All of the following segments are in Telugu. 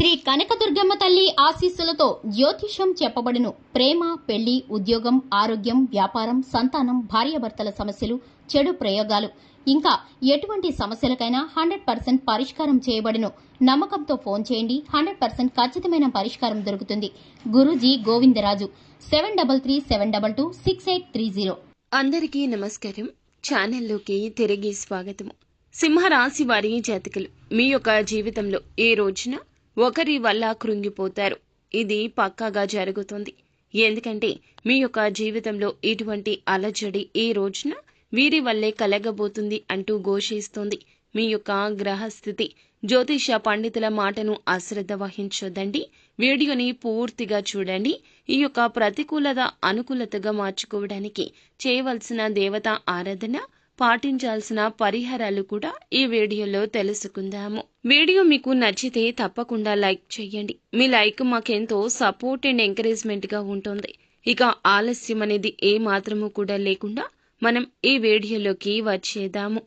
శ్రీ కనకదుర్గమ్మ తల్లి ఆశీస్సులతో జ్యోతిషం చెప్పబడును. ప్రేమ పెళ్ళి ఉద్యోగం ఆరోగ్యం వ్యాపారం సంతానం భార్యాభర్తల సమస్యలు చెడు ప్రయోగాలు. ఇంకా ఎటువంటి సమస్యలకైనా హండ్రెడ్ పర్సెంట్ పరిష్కారం చేయబడును. నమ్మకంతో ఫోన్ చేయండి. హండ్రెడ్ పర్సెంట్ ఖచ్చితమైన పరిష్కారం దొరుకుతుంది. Guruji Govindaraju. Seven double three seven double two six eight three zero. అందరికీ నమస్కారం. ఛానల్లోకి తిరిగి స్వాగతము సింహరాశి వారి జాతకులు. మీ యొక్క జీవితంలో ఏ రోజున ఒకరి వల్ల కృంగిపోతారు. ఇది పక్కాగా జరుగుతుంది. ఎందుకంటే మీ యొక్క జీవితంలో ఇటువంటి అలజడి ఈ రోజున వీరి వల్లే కలగబోతుంది అంటూ ఘోషిస్తుంది. మీ యొక్క గ్రహస్థితి. జ్యోతిష పండితుల మాటను అశ్రద్ధ వహించొద్దండి. వీడియోని పూర్తిగా చూడండి. ఈ యొక్క ప్రతికూలత అనుకూలతగా మార్చుకోవడానికి చేయవలసిన దేవత ఆరాధన పాటించాల్సిన పరిహారాలు కూడా ఈ వీడియోలో తెలుసుకుందాము. వీడియో మీకు నచ్చితే తప్పకుండా లైక్ చేయండి. మీ లైక్ మాకెంతో సపోర్ట్ అండ్ ఎంకరేజ్మెంట్గా ఉంటుంది. ఇక ఆలస్యం అనేది ఏ మాత్రము కూడా లేకుండా మనం ఈ వీడియోలోకి వచ్చేద్దాము.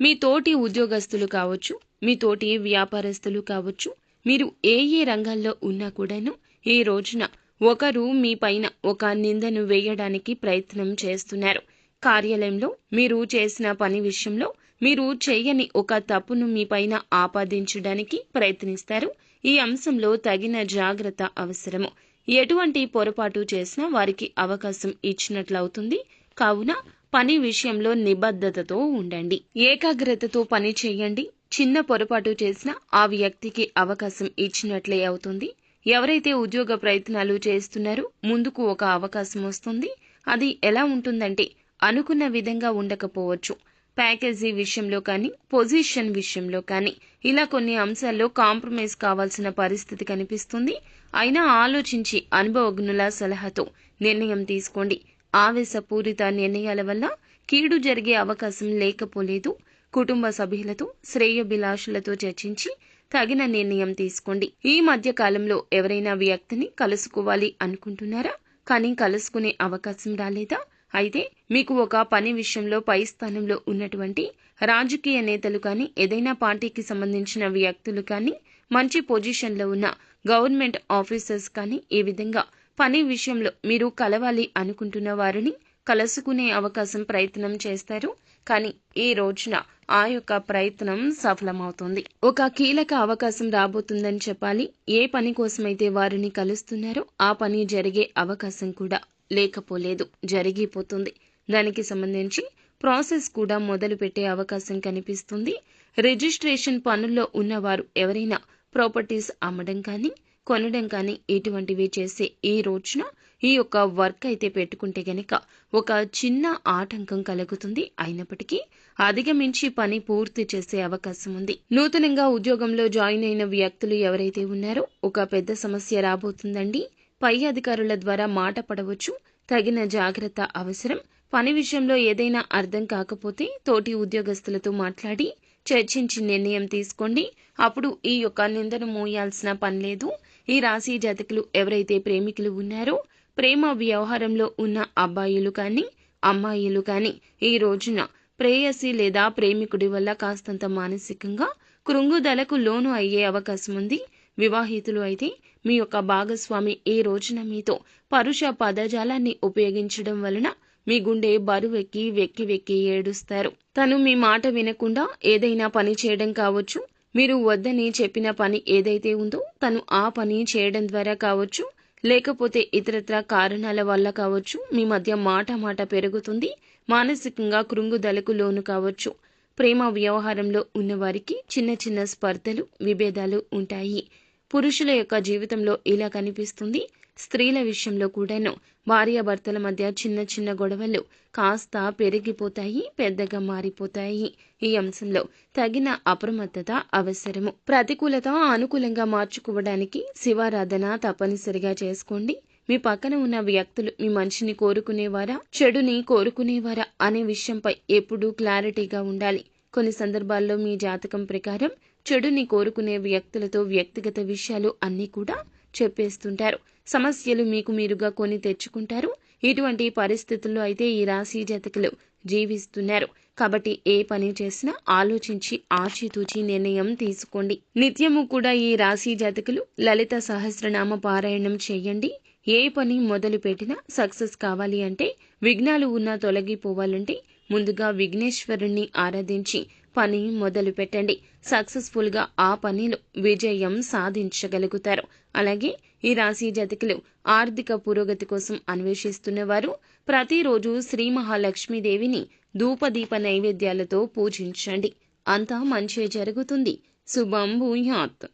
మీ తోటి ఉద్యోగస్తులు కావచ్చు మీ తోటి వ్యాపారస్తులు కావచ్చు మీరు ఏ ఏ రంగాల్లో ఉన్నా కూడాను ఈ రోజున ఒకరు మీ పైన ఒక నిందను వేయడానికి ప్రయత్నం చేస్తున్నారు. కార్యాలయంలో మీరు చేసిన పని విషయంలో మీరు చేయని ఒక తప్పును మీ పైన ఆపాదించడానికి ప్రయత్నిస్తారు. ఈ అంశంలో తగిన జాగ్రత్త అవసరము. ఎటువంటి పొరపాటు చేసినా వారికి అవకాశం ఇచ్చినట్లవుతుంది. కావున పని విషయంలో నిబద్ధతతో ఉండండి. ఏకాగ్రతతో పని చేయండి. చిన్న పొరపాటు చేసినా ఆ వ్యక్తికి అవకాశం ఇచ్చినట్లే అవుతుంది. ఎవరైతే ఉద్యోగ ప్రయత్నాలు చేస్తున్నారో ముందుకు ఒక అవకాశం వస్తుంది. అది ఎలా ఉంటుందంటే అనుకున్న విధంగా ఉండకపోవచ్చు. ప్యాకేజీ విషయంలో కానీ పొజిషన్ విషయంలో కానీ ఇలా కొన్ని అంశాల్లో కాంప్రమైజ్ కావాల్సిన పరిస్థితి కనిపిస్తుంది. అయినా ఆలోచించి అనుభవజ్ఞుల సలహాతో నిర్ణయం తీసుకోండి. ఆవేశపూరిత నిర్ణయాల వల్ల కీడు జరిగే అవకాశం లేకపోలేదు. కుటుంబ సభ్యులతో శ్రేయభిలాషులతో చర్చించి తగిన నిర్ణయం తీసుకోండి. ఈ మధ్య కాలంలో ఎవరైనా వ్యక్తిని కలుసుకోవాలి అనుకుంటున్నారా? కానీ కలుసుకునే అవకాశం రాలేదా? అయితే మీకు ఒక పని విషయంలో పై స్థానంలో ఉన్నటువంటి రాజకీయ నేతలు కానీ ఏదైనా పార్టీకి సంబంధించిన వ్యక్తులు కానీ మంచి పొజిషన్లో ఉన్న గవర్నమెంట్ ఆఫీసర్స్ కానీ ఈ విధంగా పని విషయంలో మీరు కలవాలి అనుకుంటున్న వారిని కలుసుకునే అవకాశం ప్రయత్నం చేస్తారు. కానీ ఈ రోజున ఆ యొక్క ప్రయత్నం సఫలమవుతుంది. ఒక కీలక అవకాశం రాబోతుందని చెప్పాలి. ఏ పని కోసమైతే వారిని కలుస్తున్నారో ఆ పని జరిగే అవకాశం కూడా లేకపోలేదు. జరిగిపోతుంది. దానికి సంబంధించి ప్రాసెస్ కూడా మొదలు పెట్టే అవకాశం కనిపిస్తుంది. రిజిస్ట్రేషన్ పనుల్లో ఉన్నవారు ఎవరైనా ప్రాపర్టీస్ అమ్మడం కానీ కొనడం కానీ ఇటువంటివి చేసే ఈ రోజున ఈ యొక్క వర్క్ అయితే పెట్టుకుంటే గనక ఒక చిన్న ఆటంకం కలుగుతుంది. అయినప్పటికీ అధిగమించి పని పూర్తి చేసే అవకాశం ఉంది. నూతనంగా ఉద్యోగంలో జాయిన్ అయిన వ్యక్తులు ఎవరైతే ఉన్నారో ఒక పెద్ద సమస్య రాబోతుందండి. పై అధికారుల ద్వారా మాట పడవచ్చు. తగిన జాగ్రత్త అవసరం. పని విషయంలో ఏదైనా అర్థం కాకపోతే తోటి ఉద్యోగస్తులతో మాట్లాడి చర్చించి నిర్ణయం తీసుకోండి. అప్పుడు ఈ యొక్క నిందను మోయాల్సిన పని లేదు. ఈ రాశి జాతకులు ఎవరైతే ప్రేమికులు ఉన్నారో ప్రేమ వ్యవహారంలో ఉన్న అబ్బాయిలు కానీ అమ్మాయిలు కానీ ఈ రోజున ప్రేయసి లేదా ప్రేమికుడి వల్ల కాస్తంత మానసికంగా కృంగుదలకు లోను అయ్యే అవకాశం ఉంది. వివాహితులు అయితే మీ యొక్క భాగస్వామి ఏ రోజున మీతో పరుష పదజాలాన్ని ఉపయోగించడం వలన మీ గుండె బరువెక్కి వెక్కి వెక్కి ఏడుస్తారు. తను మీ మాట వినకుండా ఏదైనా పని చేయడం కావచ్చు. మీరు వద్దని చెప్పిన పని ఏదైతే ఉందో తను ఆ పని చేయడం ద్వారా కావచ్చు. లేకపోతే ఇతరత్ర కారణాల వల్ల కావచ్చు. మీ మధ్య మాట మాట పెరుగుతుంది. మానసికంగా కృంగుదలకు లోను కావచ్చు. ప్రేమ వ్యవహారంలో ఉన్నవారికి చిన్న చిన్న స్పర్ధలు విభేదాలు ఉంటాయి. పురుషుల యొక్క జీవితంలో ఇలా కనిపిస్తుంది. స్త్రీల విషయంలో కూడాను భార్యాభర్తల మధ్య చిన్న చిన్న గొడవలు కాస్త పెరిగిపోతాయి పెద్దగా మారిపోతాయి. ఈ అంశంలో తగిన అప్రమత్తత అవసరము. ప్రతికూలత అనుకూలంగా మార్చుకోవడానికి శివారాధన తప్పనిసరిగా చేసుకోండి. మీ పక్కన ఉన్న వ్యక్తులు మీ మంచిని కోరుకునేవారా చెడుని కోరుకునేవారా అనే విషయంపై ఎప్పుడూ క్లారిటీగా ఉండాలి. కొన్ని సందర్భాల్లో మీ జాతకం ప్రకారం చెడుని కోరుకునే వ్యక్తులతో వ్యక్తిగత విషయాలు అన్నీ కూడా చెప్పేస్తుంటారు. సమస్యలు మీకు మీరుగా కొని తెచ్చుకుంటారు. ఇటువంటి పరిస్థితుల్లో అయితే ఈ రాశి జాతకులు జీవిస్తున్నారు. కాబట్టి ఏ పని చేసినా ఆలోచించి ఆచితూచి నిర్ణయం తీసుకోండి. నిత్యము కూడా ఈ రాశి జాతకులు లలిత సహస్రనామ పారాయణం చేయండి. ఏ పని మొదలు పెట్టినా సక్సెస్ కావాలి అంటే విఘ్నాలు ఉన్నా తొలగిపోవాలంటే ముందుగా విఘ్నేశ్వరుణ్ణి ఆరాధించి పని మొదలు పెట్టండి సక్సెస్ఫుల్గా ఆ పనిలో విజయం సాధించగలుగుతారు. అలాగే ఈ రాశి జాతకులు ఆర్థిక పురోగతి కోసం అన్వేషిస్తున్నవారు ప్రతిరోజు శ్రీ మహాలక్ష్మీదేవిని ధూపదీప నైవేద్యాలతో పూజించండి. అంతా మంచి జరుగుతుంది. శుభం భూయాత్.